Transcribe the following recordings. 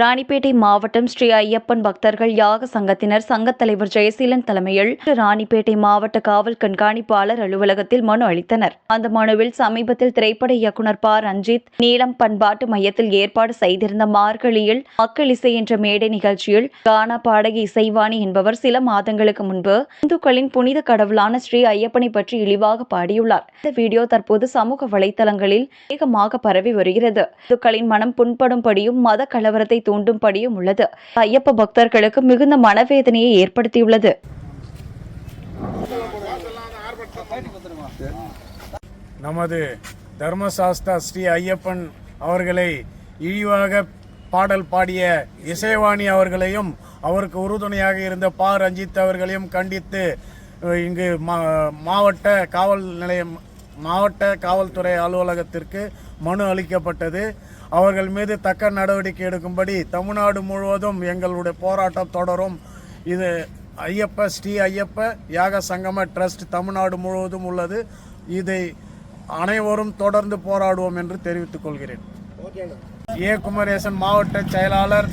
ராணிப்பேட்டை மாவட்டம் ஸ்ரீ ஐயப்பன் பக்தர்கள் யாக சங்கத்தினர் சங்கத் தலைவர் ஜெயசீலன் தலைமையில் ராணிப்பேட்டை மாவட்ட காவல் கண்காணிப்பாளர் அலுவலகத்தில் மனு அளித்தனர். அந்த மனுவில் சமீபத்தில் திரைப்பட இயக்குனர் ப. ரஞ்சித் நீளம் பண்பாட்டு மையத்தில் ஏற்பாடு செய்திருந்த மார்கழியில் மக்கள் இசை என்ற மேடை நிகழ்ச்சியில் கானா பாடகி இசைவாணி என்பவர் சில மாதங்களுக்கு முன்பு இந்துக்களின் புனித கடவுளான ஸ்ரீ ஐயப்பனை பற்றி இழிவாக பாடியுள்ளார். இந்த வீடியோ தற்போது சமூக வலைதளங்களில் வேகமாக பரவி வருகிறது. இந்துக்களின் மனம் புண்படும்படியும் மத கலவரத்தை தூண்டும்படியும் உள்ளது. ஐயப்ப பக்தர்களுக்கு மிகுந்த மனவேதனையை ஏற்படுத்தியுள்ளது. நமது தர்மசாஸ்தா ஸ்ரீ ஐயப்பன் அவர்களை இழிவாக பாடல் பாடிய இசைவாணி அவர்களையும் அவருக்கு உறுதுணையாக இருந்த பா. ரஞ்சித் அவர்களையும் கண்டித்து இங்கு மா- மாவட்ட காவல் நிலையம் மாவட்ட காவல்துறை அலுவலகத்திற்கு மனு அளிக்கப்பட்டது. அவர்கள் மீது தக்க நடவடிக்கை எடுக்கும்படி தமிழ்நாடு முழுவதும் எங்களுடைய போராட்டம் தொடரும். இது ஐயப்ப ஸ்ரீ ஐயப்ப யாக சங்கம ட்ரஸ்ட் தமிழ்நாடு முழுவதும் உள்ளது. இதை அனைவரும் தொடர்ந்து போராடுவோம் என்று தெரிவித்துக் கொள்கிறேன். ஏ. குமரேசன் மாவட்ட செயலாளர்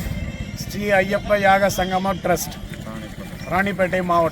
ஸ்ரீ ஐயப்ப யாக சங்கம ட்ரஸ்ட் ராணிப்பேட்டை மாவட்டம்.